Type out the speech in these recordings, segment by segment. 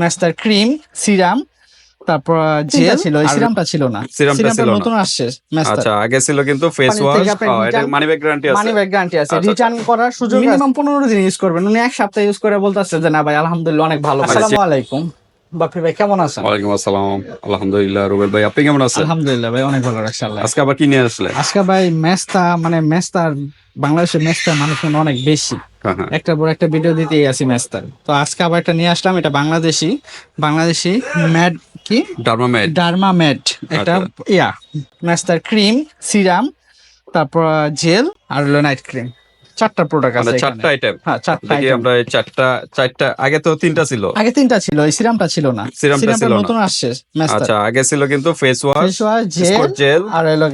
Master cream serum তারপর gel ছিল এই সিরামটা ছিল না। সিরামটা ছিল। নতুন আসছে আচ্ছা আগে ছিল কিন্তু ফেস ওয়াশ এটা মানি ব্যাগ গ্যারান্টি আছে। মানি ব্যাগ গ্যারান্টি আছে। আচ্ছা, রিটার্ন করার সুযোগ মিনিমাম পনেরো দিন ইউজ করবেন। উনি এক সপ্তাহ ইউজ করে বলতেছে যে না ভাই আলহামদুলিল্লাহ অনেক ভালো আচ্ছা, আসসালামু আলাইকুম। বাপি ভাই কেমন আছেন? ওয়ালাইকুম আসসালাম। আলহামদুলিল্লাহ রুবেল ভাই আপনি কেমন আছেন? আলহামদুলিল্লাহ ভাই অনেক ভালো রাখছে আল্লাহ। আজকে আবার কি নিয়ে আসলে? আজকে ভাই মেস্তা মানে মেস্তার বাংলাদেশের মেস্তার মানুষ মানে অনেক বেশি। হ্যাঁ। একটা বড় একটা ভিডিও দিতেই আছি ম্যাচটার তো আজকে আবার একটা নিয়ে আসলাম এটা বাংলাদেশি। বাংলাদেশি ম্যাড কি? ডার্মামেড ডার্মা ম্যাড এটা ইয়া ম্যাচটার ক্রিম সিরাম তারপর জেল আর লোনাইট ক্রিম চারটা প্রোডাক্ট মানে আছে চারটা আইটেম হ্যাঁ চারটা আমরা চারটা চারটা আগে তো তিনটা ছিল। আগে তিনটা ছিল এই সিরামটা ছিল না। সিরামটা ছিল নতুন আসছে আচ্ছা আগে ছিল কিন্তু face wash face wash gel gel আর হলো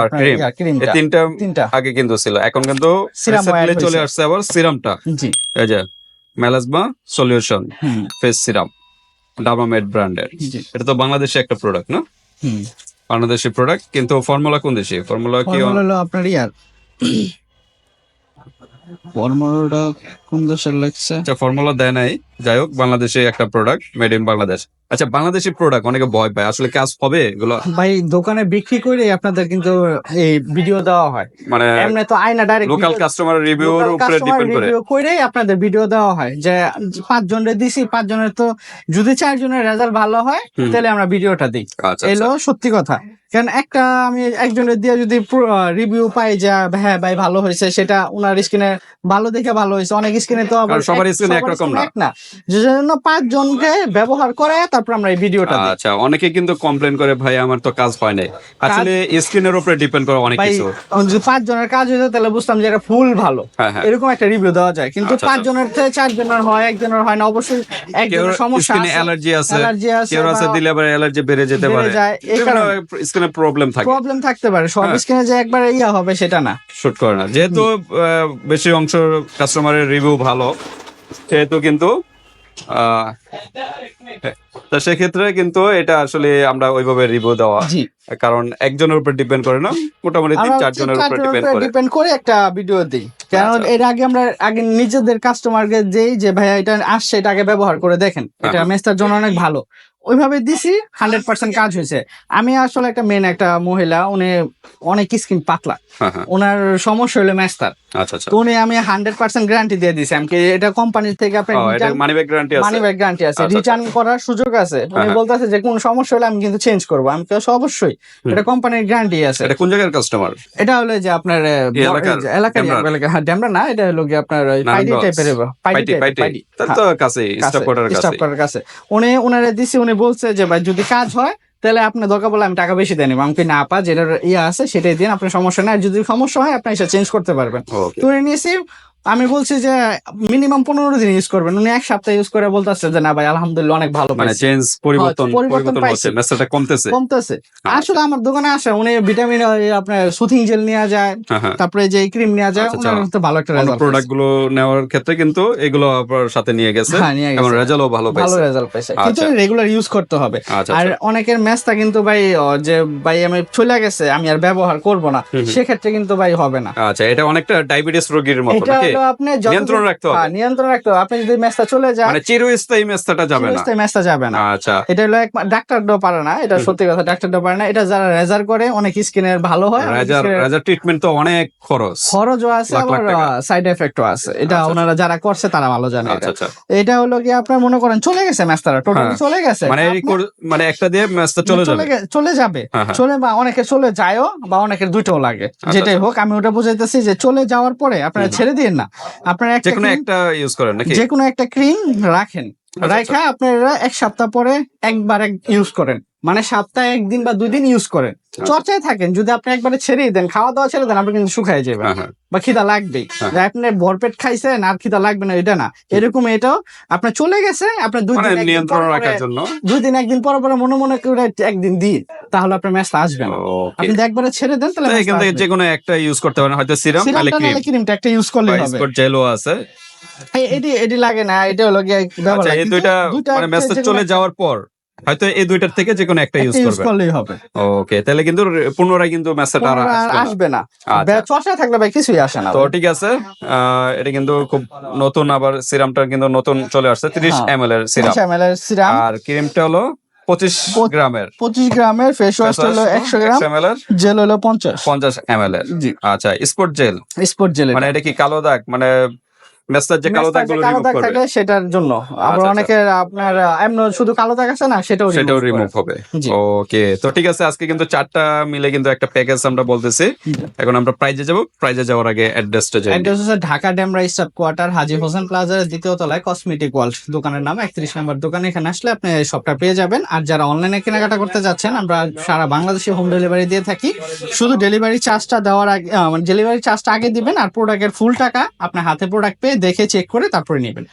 আর ক্রিম এই তিনটা তিনটা। আগে কিন্তু ছিল। এখন কিন্তু recently চলে আসছে আবার সিরামটা জি। এই যে melasma solution face serum Dermamed ব্র্যান্ডের এটা তো বাংলাদেশে একটা প্রোডাক্ট না? হুম। বাংলাদেশি প্রোডাক্ট কিন্তু ফর্মুলা কোন দেশে? ফর্মুলা কি আপনার ইয়ার। ফর্মুলাটা কোন দেশের লাগছে? আচ্ছা ফর্মুলা দেয় নাই। যাই হোক বাংলাদেশে একটা প্রোডাক্ট মেড ইন বাংলাদেশ আচ্ছা বাংলাদেশি প্রোডাক্ট অনেকে ভয় পায়। আসলে কাজ হবে এগুলো? ভাই দোকানে বিক্রি করে আপনাদের কিন্তু এই ভিডিও দেওয়া হয়। মানে এমনি তো আয়না ডাইরেক্ট লোকাল কাস্টমার রিভিউর উপরে ডিপেন্ড করে। রিভিউ করে আপনাদের ভিডিও দেওয়া হয়। যে পাঁচ জনের দিছি পাঁচ জনের তো যদি চার জনের রেজাল্ট ভালো হয় তাহলে আমরা ভিডিওটা দিই। আচ্ছা এলো সত্যি কথা। কারণ একটা আমি একজনের দিয়ে যদি রিভিউ পাই যে হ্যাঁ ভাই ভালো হয়েছে সেটা ওনার স্কিনে ভালো দেখে ভালো হয়েছে। অনেক স্কিনে তো আবার সবার এক- skin একরকম না। না। যে জন্য পাঁচ জনকে ব্যবহার করে তারপর আমরা এই ভিডিওটা আচ্ছা অনেকে কিন্তু কমপ্লেন করে ভাই আমার তো কাজ হয় নাই। আসলে স্ক্রিনের উপরে ডিপেন্ড করে অনেক কিছু। যদি পাঁচ জনের কাজ হয়েছে তাহলে বুঝতাম যে এটা ফুল ভালো। হ্যাঁ হ্যাঁ। এরকম একটা রিভিউ দেওয়া যায়। কিন্তু আচ্ছা, পাঁচ আচ্ছা। জনের থেকে চার জনের হয় একজনের হয় না। অবশ্যই একজনের সমস্যা আছে। অ্যালার্জি আছে অ্যালার্জি আছে কেউ আছে দিলে আবার অ্যালার্জি বেড়ে যেতে পারে। যায়, এই কারণে। স্কিনে প্রবলেম থাকে। প্রবলেম থাকতে পারে। সব হ্যাঁ। স্কিনে যে একবার ইয়া হবে সেটা না। শুট করে না। যেহেতু বেশি অংশ কাস্টমারের রিভিউ ভালো। সেহেতু কিন্তু তা সেক্ষেত্রে কিন্তু এটা আসলে আমরা ওইভাবে রিভিউ দেওয়া। কারণ একজনের উপর ডিপেন্ড করে না মোটামুটি তিন চারজনের উপর ডিপেন্ড করে। ডিপেন্ড করে একটা ভিডিও দিই। কারণ আচ্ছা। এর আগে আমরা আগে নিজেদের কাস্টমারকে যেই যে ভাইয়া এটা আসছে এটা আগে ব্যবহার করে দেখেন। এটা মেসটার জন্য অনেক ভালো। ওইভাবে দিছি হান্ড্রেড পার্সেন্ট কাজ হয়েছে। আমি আসলে একটা মেন একটা মহিলা উনি অনেক স্কিন পাতলা। হ্যাঁ হ্যাঁ। ওনার সমস্যা হলো মেস্তার আচ্ছা আচ্ছা। উনি আমি হান্ড্রেড পার্সেন্ট গ্যারান্টি দিয়ে দিছি। আমি এটা কোম্পানি থেকে মানি ব্যাগ গ্যারান্টি আছে। আছে। আচ্ছা, রিটার্ন করার সুযোগ আছে। উনি হ্যাঁ। বলতেছে যে কোন সমস্যা হলে আমি কিন্তু চেঞ্জ করব। আমি কেউ অবশ্যই। এটা কোম্পানির গ্যারান্টি আছে। এটা কোন জায়গার কাস্টমার এটা হলো যে আপনার এলাকার? এলাকা না এটা হলো আপনার পাইডি টাইপের পাইডি পাইডি তাহলে তো কাছে স্টাফ কোয়ার্টারের কাছে। উনি উনারে দিছি উনি বলছে যে ভাই যদি কাজ হয় তাহলে আপনি দরকার বলে আমি টাকা বেশি দেন আমাকে না পা যেটা ইয়ে আছে সেটাই দিন আপনার সমস্যা নাই। আর যদি সমস্যা হয় আপনি সেটা চেঞ্জ করতে পারবেন। তুলে নিয়েছি আমি বলছি যে মিনিমাম পনেরো দিন ইউজ করবেন। উনি এক সপ্তাহ ইউজ করে বলতেছে যে না ভাই আলহামদুলিল্লাহ অনেক ভালো মানে চেঞ্জ পরিবর্তন হ্যাঁ, পরিবর্তন পরিবর্তন হচ্ছে মেসেজটা কমতেছে। কমতেছে। আচ্ছা। আসলে আমার দোকানে আসে উনি ভিটামিন আপনার সুথিং জেল নেওয়া যায় হ্যাঁ হ্যাঁ। তারপরে যে ক্রিম নেওয়া যায় আচ্ছা, ওনার তো ভালো একটা রেজাল্ট প্রোডাক্টগুলো নেওয়ার ক্ষেত্রে কিন্তু এগুলো আপনার সাথে নিয়ে গেছে নিয়ে এবং রেজাল্টও ভালো পাইছে। ভালো রেজাল্ট পাইছে। আচ্ছা। কিন্তু রেগুলার ইউজ করতে হবে। আচ্ছা আর আচ্ছা। অনেকের ম্যাচটা কিন্তু ভাই যে ভাই আমি চলে গেছে আমি আর ব্যবহার করব না। সেক্ষেত্রে কিন্তু ভাই হবে না। আচ্ছা এটা অনেকটা ডায়াবেটিস রোগীর মতো আপনি নিয়ন্ত্রণ রাখতে হবে। হ্যাঁ, নিয়ন্ত্রণ রাখতে হবে। আপনি যদি চলে যায় মানে চিরস্থায়ী মেসটা যাবে না। যাবে না। আচ্ছা। এটা হলো এক ডাক্তার ডো পারে না। এটা সত্যি কথা ডাক্তার ডো পারে না। এটা যারা রেজার করে অনেক স্কিনের ভালো হয় রাজার রাজার ট্রিটমেন্ট তো অনেক খরচ। খরচও আছে আবার সাইড এফেক্টও আছে। এটা আচ্ছা, ওনারা যারা করছে তারা ভালো জানে আচ্ছা এটা। আচ্ছা হলো কি আপনার মনে করেন চলে গেছে ম্যাচটারা। টোটালি হ্যাঁ। চলে গেছে। মানে মানে একটা দিয়ে ম্যাচটা চলে যাবে। চলে যাবে। হ্যাঁ। চলে বা অনেকে চলে যায়ও বা অনেকের দুইটাও লাগে। যেটাই হোক আমি ওটা বুঝাইতেছি যে চলে যাওয়ার পরে আপনারা ছেড়ে দিন না। আপনারা একটা যে কোনো একটা ইউজ করেন নাকি? যে কোনো একটা ক্রিম রাখেন। আচ্ছা। রাখা আপনারা এক সপ্তাহ পরে একবার ইউজ করেন। মানে সপ্তাহে একদিন বা দুই দিন ইউজ করেন। আচ্ছা। চর্চায় থাকেন যদি আপনি একবারে ছেড়েই দেন খাওয়া দাওয়া ছেড়ে দেন আপনি কিন্তু শুকায় যাবেন। হ্যাঁ হ্যাঁ। বা খিদা লাগবেই। হ্যাঁ। আপনি ভরপেট খাইছেন আর খিদা লাগবে না এটা না। এরকম এটাও আপনার চলে গেছে আপনার দুই মানে দিন নিয়ন্ত্রণ রাখার জন্য? দুই দিন একদিন পর পরে মনে মনে করে একদিন দিন তাহলে আপনার ম্যাচটা আসবে না। আপনি যদি একবারে ছেড়ে দেন তাহলে এখান থেকে যে কোনো একটা ইউজ করতে পারেন হয়তো সিরাম নাহলে ক্রিম ক্রিমটা একটা ইউজ করলে হবে। জেলও আছে। এটি এটি লাগে না এটা হলো গিয়ে আচ্ছা লাগে। এই দুইটা মানে মেসেজ চলে যাওয়ার পর। হয়তো এই দুইটার থেকে যে কোনো একটা ইউজ করবে। করলেই হবে। ওকে তাহলে কিন্তু পুনরায় কিন্তু মেসেজটা আর আসবে না। আসবে আচ্ছা। থাকলে ভাই কিছুই আসে না তো ঠিক আছে এটা কিন্তু খুব নতুন আবার সিরামটা কিন্তু নতুন চলে আসছে তিরিশ হ্যাঁ। এম এল এর সিরাম। এম এর সিরাম। আর ক্রিমটা হলো পঁচিশ গ্রামের। পঁচিশ গ্রামের ফেস ওয়াশ হলো একশো গ্রাম। এম এর। জেল হলো পঞ্চাশ। পঞ্চাশ এম এল এর আচ্ছা স্পোর্ট জেল স্পোর্ট জেল মানে এটা কি কালো দাগ? মানে মেস্তার যে কালো দাগগুলো কালো রিমুভ করবে। সেটার জন্য। আবার আচ্ছা। অনেকে আপনার এমন শুধু কালো দাগ আছে না সেটাও সেটাও রিমুভ হবে। ওকে তো ঠিক আছে আজকে কিন্তু চারটা মিলে কিন্তু একটা প্যাকেজ আমরা বলতেছি। এখন আমরা প্রাইজে যাব। প্রাইজে যাওয়ার আগে অ্যাড্রেসটা জানি অ্যাড্রেস হচ্ছে ঢাকা স্টাফ কোয়ার্টার হাজি হোসেন প্লাজার দ্বিতীয় তলায় কসমেটিক ওয়ার্ল্ড দোকানের নাম একত্রিশ নম্বর দোকানে। এখানে আসলে আপনি সবটা পেয়ে যাবেন। আর যারা অনলাইনে কেনাকাটা করতে যাচ্ছেন আমরা সারা বাংলাদেশে হোম ডেলিভারি দিয়ে থাকি। শুধু ডেলিভারি চার্জটা দেওয়ার আগে মানে ডেলিভারি চার্জটা আগে দিবেন আর প্রোডাক্টের ফুল টাকা আপনার হাতে প্রোডাক্ট পেয়ে দেখে চেক করে তারপরে নেবেন।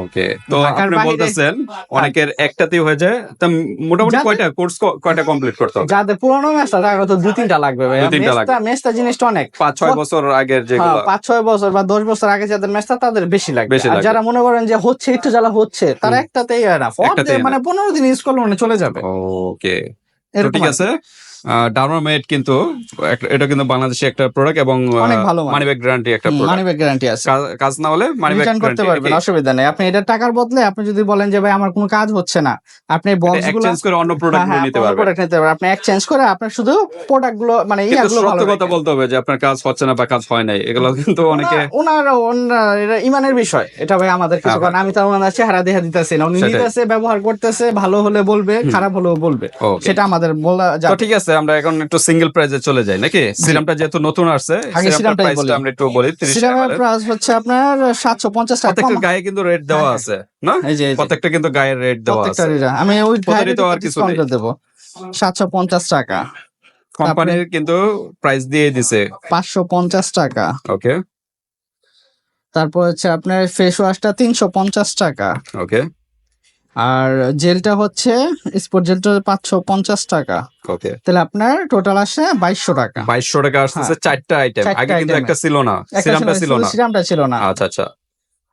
ওকে তো আপনি বলতেছেন অনেকের একটাতেই হয়ে যায়। তা মোটামুটি কয়টা কোর্স কয়টা কমপ্লিট করতে হবে? যাদের পুরোনো মেসটা তার তো দুই তিনটা লাগবে ভাই মেসটা মেসটা জিনিসটা অনেক। পাঁচ ছয় বছর আগের যেগুলো হ্যাঁ, পাঁচ ছয় বছর বা দশ বছর আগে যাদের ম্যাচটা তাদের বেশি লাগবে। আর যারা মনে করেন যে হচ্ছে একটু জ্বালা হচ্ছে তারা একটাতেই হয় না। মানে পনেরো দিন ইউজ করলে মানে চলে যাবে। ওকে ঠিক আছে। ডার্মামেড কিন্তু এটা কিন্তু বাংলাদেশে একটা প্রোডাক্ট এবং অনেক ভালো মান। মানিব্যাগ গ্যারান্টি একটা মানি ব্যাগ গ্যারান্টি আছে। কাজ না হলে মানিব্যাগ রিটার্ন করতে পারবেন অসুবিধা নেই। আপনি এটা টাকার বদলে আপনি যদি বলেন যে ভাই আমার কোনো কাজ হচ্ছে না। আপনি বক্সগুলো এক্সচেঞ্জ করে অন্য প্রোডাক্ট হ্যাঁ, নিতে পারবেন। প্রোডাক্ট নিতে পারবেন। আপনি এক্সচেঞ্জ করে আপনার শুধু প্রোডাক্টগুলো মানে ইয়াগুলো ভালো কথা বলতে হবে যে আপনার কাজ হচ্ছে না বা কাজ হয় নাই। এগুলো কিন্তু অনেকে ওনার ওনার এটা ইমানের বিষয়। এটা ভাই আমাদের কিছু হ্যাঁ, কারণ। আমি তো ওনার চেহারা দেখা দিতেছি না। উনি নিতেছে ব্যবহার করতেছে ভালো হলে বলবে খারাপ হলেও বলবে। সেটা আমাদের বলা ঠিক আছে আমরা এখন একটু সিঙ্গেল প্রাইজে চলে যাই নাকি? সিরামটা যেহেতু নতুন আসছে প্রাইসটা আমরা একটু বলি 30 সিরামের প্রাইস হচ্ছে আপনার সাতশো পঞ্চাশ টাকা প্রত্যেকটা গায়ে কিন্তু রেট দেওয়া হ্যাঁ, আছে না? এই যে এই যে, প্রত্যেকটা কিন্তু গায়ের রেট দেওয়া আছে। আমি ওই তো আর কিছু দেবো। সাতশো পঞ্চাশ টাকা। কোম্পানির কিন্তু প্রাইস দিয়ে দিছে। পাঁচশো পঞ্চাশ টাকা। ওকে তারপর হচ্ছে আপনার ফেস ওয়াশটা তিনশো পঞ্চাশ টাকা। ওকে আর জেলটা হচ্ছে স্পোর্ট জেলটা পাঁচশো পঞ্চাশ টাকা। ওকে। তাহলে আপনার টোটাল আসে বাইশশো টাকা। বাইশশো টাকা আসতেছে চারটা আইটেম হ্যাঁ। আগে কিন্তু একটা ছিল না সিরামটা ছিল না। সিরামটা ছিল না। আচ্ছা আচ্ছা।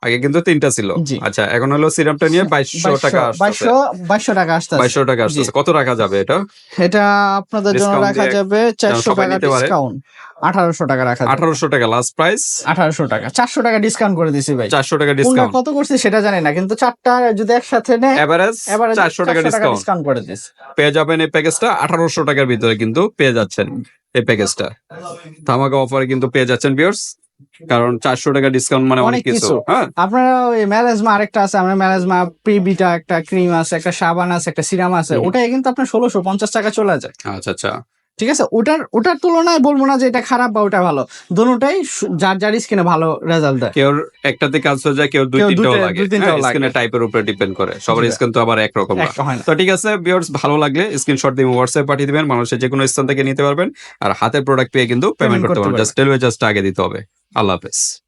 আগে কিন্তু তিনটা ছিল। আচ্ছা এখন হলো সিরামটা নিয়ে বাইশশো টাকা বাইশশো বাইশশো টাকা আসতে বাইশশো টাকা আসতেছে। কত রাখা যাবে এটা? এটা আপনাদের জন্য রাখা যাবে চারশো টাকা ডিসকাউন্ট আঠারোশো টাকা রাখা আঠারোশো টাকা লাস্ট প্রাইস আঠারোশো টাকা। চারশো টাকা ডিসকাউন্ট করে দিছি ভাই। চারশো টাকা ডিসকাউন্ট কত করছি সেটা জানি না কিন্তু চারটা যদি একসাথে নেয় এভারেজ চারশো টাকা ডিসকাউন্ট ডিসকাউন্ট করে দিছি। পেয়ে যাবেন এই প্যাকেজটা আঠারোশো টাকার ভিতরে কিন্তু পেয়ে যাচ্ছেন এই প্যাকেজটা ধামাকা অফারে কিন্তু পেয়ে যাচ্ছেন বিয়ার্স কারণ চারশো টাকা ডিসকাউন্ট মানে অনেক কিছু। হ্যাঁ? আপনারা ওই ম্যালাজমা আরেকটা আছে আমরা ম্যালাজমা প্রিবিটা একটা ক্রিম আছে একটা সাবান আছে একটা সিরাম আছে ওটা ওটাই কিন্তু আপনার ষোলোশো পঞ্চাশ টাকা চলে যায়। আচ্ছা আচ্ছা। ঠিক আছে? ওটার ওটার তুলনায় বলব না যে এটা খারাপ বা ওটা ভালো। দোনোটাই যার যার স্কিনে ভালো রেজাল্ট দেয়। কেউ একটাতে কাজ হয়ে যায় কেউ দুই তিনটাও লাগে। তিনটাও লাগে। স্কিনের টাইপের উপরে ডিপেন্ড করে। সবার। স্কিন তো আবার একরকম না। না। তো ঠিক আছে ভিউয়ার্স ভালো লাগলে স্ক্রিনশট দিয়ে হোয়াটসঅ্যাপ পাঠিয়ে দিবেন। মানুষের যে কোনো স্থান থেকে নিতে পারবেন। আর হাতের প্রোডাক্ট পেয়ে কিন্তু পেমেন্ট করতে পারবেন। জাস্ট টেলওয়ে জাস্ট আগে দিতে হবে। আল্লাহ হাফেজ।